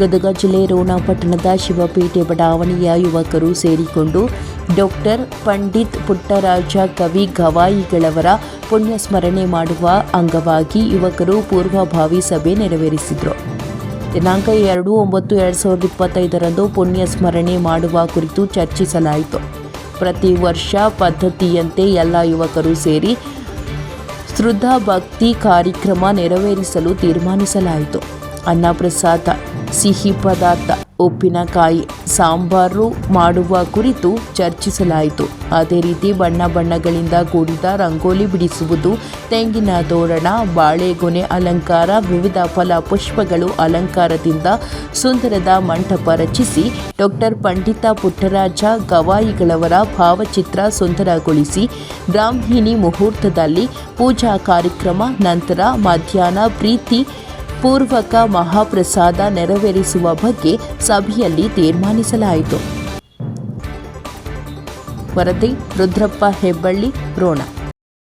ಗದಗ ಜಿಲ್ಲೆ ರೋಣ ಪಟ್ಟಣದ ಶಿವಪೇಟೆ ಬಡಾವಣೆಯ ಯುವಕರು ಸೇರಿಕೊಂಡು ಡಾಕ್ಟರ್ ಪಂಡಿತ್ ಪುಟ್ಟರಾಜ ಕವಿ ಗವಾಯಿಗಳವರ ಪುಣ್ಯ ಸ್ಮರಣೆ ಮಾಡುವ ಅಂಗವಾಗಿ ಯುವಕರು ಪೂರ್ವಭಾವಿ ಸಭೆ ನೆರವೇರಿಸಿದರು. ದಿನಾಂಕ ಎರಡು ಒಂಬತ್ತು ಎರಡು ಸಾವಿರದ ಇಪ್ಪತ್ತೈದರಂದು ಪುಣ್ಯ ಸ್ಮರಣೆ ಮಾಡುವ ಕುರಿತು ಚರ್ಚಿಸಲಾಯಿತು. ಪ್ರತಿ ವರ್ಷ ಪದ್ಧತಿಯಂತೆ ಎಲ್ಲ ಯುವಕರು ಸೇರಿ ಶ್ರದ್ಧಾ ಭಕ್ತಿ ಕಾರ್ಯಕ್ರಮ ನೆರವೇರಿಸಲು ತೀರ್ಮಾನಿಸಲಾಯಿತು. ಅನ್ನಪ್ರಸಾದ, ಸಿಹಿ ಪದಾರ್ಥ, ಉಪ್ಪಿನಕಾಯಿ, ಸಾಂಬಾರು ಮಾಡುವ ಕುರಿತು ಚರ್ಚಿಸಲಾಯಿತು. ಅದೇ ರೀತಿ ಬಣ್ಣ ಬಣ್ಣಗಳಿಂದ ಕೂಡಿದ ರಂಗೋಲಿ ಬಿಡಿಸುವುದು, ತೆಂಗಿನ ತೋರಣ, ಬಾಳೆಗೊನೆ ಅಲಂಕಾರ, ವಿವಿಧ ಫಲ ಪುಷ್ಪಗಳು ಅಲಂಕಾರದಿಂದ ಸುಂದರದ ಮಂಟಪ ರಚಿಸಿ, ಡಾಕ್ಟರ್ ಪಂಡಿತ ಪುಟ್ಟರಾಜ ಗವಾಯಿಗಳವರ ಭಾವಚಿತ್ರ ಸುಂದರಗೊಳಿಸಿ, ಬ್ರಾಹ್ಮಿಣಿ ಮುಹೂರ್ತದಲ್ಲಿ ಪೂಜಾ ಕಾರ್ಯಕ್ರಮ, ನಂತರ ಮಧ್ಯಾಹ್ನ ಪ್ರೀತಿ ಪೂರ್ವಕ ಮಹಾಪ್ರಸಾದ ನೆರವೇರಿಸುವ ಬಗ್ಗೆ ಸಭೆಯಲ್ಲಿ ತೀರ್ಮಾನಿಸಲಾಯಿತು. ವರದಿ ರುದ್ರಪ್ಪ ಹೆಬ್ಬಳ್ಳಿ ರೋಣ.